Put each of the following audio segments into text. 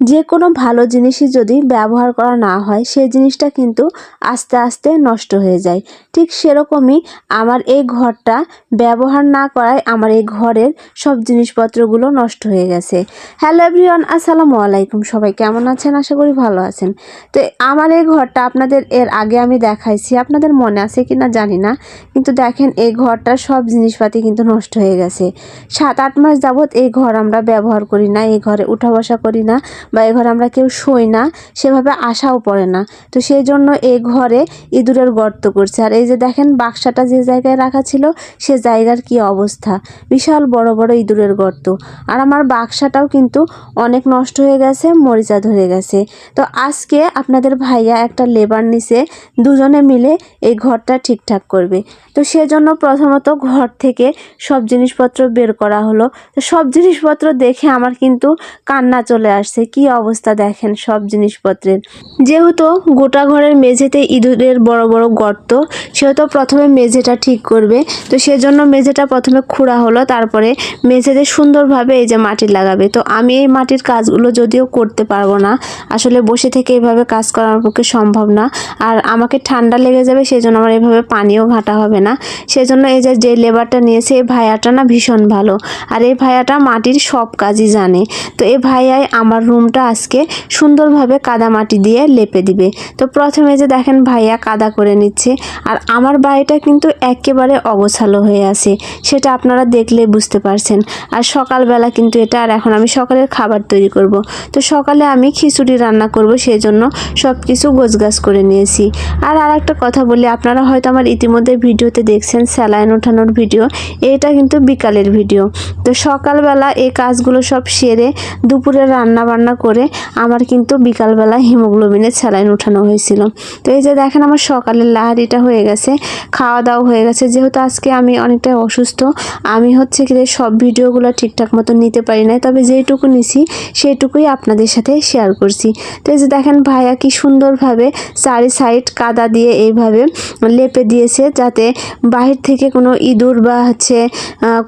যে কোনো ভালো জিনিসই যদি ব্যবহার করা না হয় সেই জিনিসটা কিন্তু আস্তে আস্তে নষ্ট হয়ে যায়। ঠিক সেরকমই আমার এই ঘরটা ব্যবহার না করায় আমার এই ঘরের সব জিনিসপত্রগুলো নষ্ট হয়ে গেছে। হ্যালো এভরিওয়ান, আসসালামু আলাইকুম। সবাই কেমন আছেন? আশা করি ভালো আছেন। তো আমার এই ঘরটা আপনাদের এর আগে আমি দেখাইছি। আপনাদের মনে আছে কি না জানি না, কিন্তু দেখেন এই ঘরটার সব জিনিসপাতি কিন্তু নষ্ট হয়ে গেছে। সাত আট মাস যাবৎ এই ঘর আমরা ব্যবহার করি না, এই ঘরে উঠা বসা করি না বা এ ঘরে আমরা কেউ শোই না, সেভাবে আশাও পড়ে না। তো সেই জন্য এই ঘরে ইঁদুরের গর্ত করছে। আর এই যে দেখেন, বাক্সাটা যে জায়গায় রাখা ছিল, সে জায়গার কি অবস্থা? বিশাল বড় বড় ইঁদুরের গর্ত। আর আমার বাক্সাটাও কিন্তু অনেক নষ্ট হয়ে গেছে, মরিচা ধরে গেছে। তো আজকে আপনাদের ভাইয়া একটা লেবার নিছে, দুজনে মিলে এই ঘরটা ঠিকঠাক করবে। তো সেজন্য প্রথমত ঘর থেকে সব জিনিসপত্র বের করা হলো। তো সব জিনিসপত্র দেখে আমার কিন্তু কান্না চলে আসছে কি অবস্থা দেখেন সব জিনিসপত্রের যেহেতু গোটা ঘরের মেঝেতে ইঁদুরের বড় বড় গর্ত, সেহেতু প্রথমে মেঝেটা ঠিক করবে। তো সেজন্য মেঝেটা প্রথমে খুঁড়া হলো, তারপরে মেঝেতে সুন্দরভাবে এই যে মাটি লাগাবে। তো আমি এই মাটির কাজগুলো যদিও করতে পারব না, আসলে বসে থেকে এইভাবে কাজ করার পক্ষে সম্ভব না। আর আমাকে ঠান্ডা লেগে যাবে সেই জন্য আমার এভাবে পানিও ঘাটা হবে না। সেজন্য এই যে যে লেবারটা নিয়েছে, এই ভাইয়াটা না ভীষণ ভালো। আর এই ভাইয়াটা মাটির সব কাজই জানে। তো এই ভাইয়াই আমার রুমটা আজকে সুন্দরভাবে কাদা মাটি দিয়ে লেপে দিবে। তো প্রথমে যে দেখেন ভাইয়া কাদা করে নিচ্ছে, আর আমার বাড়িটা কিন্তু একেবারে অগোছালো হয়ে আছে, সেটা আপনারা দেখলে বুঝতে পারছেন। আর সকালবেলা কিন্তু এটা, আর এখন আমি সকালের খাবার তৈরি করব। তো সকালে আমি খিচুড়ি রান্না করব সেই জন্য সব কিছু গোছগাছ করে নিয়েছি। আর আর একটা কথা বলি, আপনারা হয়তো আমার ইতিমধ্যে ভিডিওতে দেখছেন স্যালাইন ওঠানোর ভিডিও, এটা কিন্তু বিকালের ভিডিও। তো সকালবেলা এই কাজগুলো সব সেরে দুপুরে রান্না বান্না করে আমার কিন্তু বিকালবেলা হিমোগ্লোবিনের স্যালাইন উঠানো হয়েছিল। তো এই যে দেখেন আমার সকালের লাহারিটা হয়ে গেছে খাওয়া দাওয়া হয়ে গেছে। যেহেতু আজকে আমি অনেকটা অসুস্থ, আমি হচ্ছে কি সব ভিডিওগুলো ঠিকঠাক মতো নিতে পারি নাই, তবে যেইটুকু নিছি সেইটুকুই আপনাদের সাথে শেয়ার করছি। তো এই যে দেখেন ভাইয়া কি সুন্দরভাবে চারি সাইড কাদা দিয়ে এইভাবে লেপে দিয়েছে, যাতে বাহির থেকে কোনো ইঁদুর বা হচ্ছে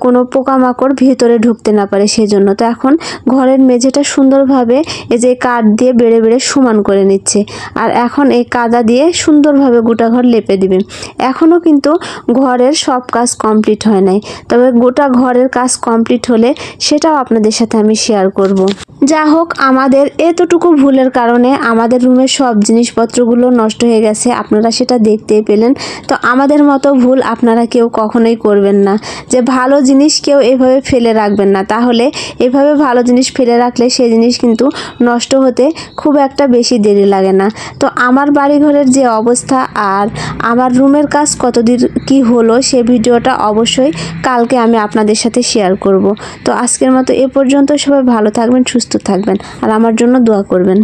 কোনো পোকামাকড় ভেতরে ঢুকতে না পারে সেই জন্য তো এখন ঘরের মেঝেটা সুন্দরভাবে এই যে কাঠ দিয়ে বেড়ে বেড়ে সমান করে নিচ্ছে। আর এখন এই কাদা দিয়ে সুন্দরভাবে গোটা ঘর লেপে দিবে। এখনও কিন্তু ঘরের সব কাজ কমপ্লিট হয় নাই। তবে গোটা ঘরের কাজ কমপ্লিট হলে সেটাও আপনাদের সাথে আমি শেয়ার করব। যা হোক, আমাদের এতটুকু ভুলের কারণে আমাদের রুমের সব জিনিসপত্রগুলো নষ্ট হয়ে গেছে, আপনারা সেটা দেখতেই পেলেন। তো আমাদের মতো ভুল আপনারা কেউ কখনোই করবেন না। যে ভালো জিনিস কেউ এভাবে ফেলে রাখবেন না। তাহলে এভাবে ভালো জিনিস ফেলে রাখলে সেই জিনিস কিন্তু নষ্ট হতে খুব একটা বেশি দেরি লাগে না। তো আমার বাড়িঘরের যে অবস্থা আর আমার রুমের কাজ কতদিন কি হলো সে ভিডিওটা অবশ্যই কালকে আমি আপনাদের সাথে শেয়ার করব। তো আজকের মতো এ পর্যন্ত সবাই ভালো থাকবেন, সুস্থ থাকবেন আর আমার জন্য দোয়া করবেন।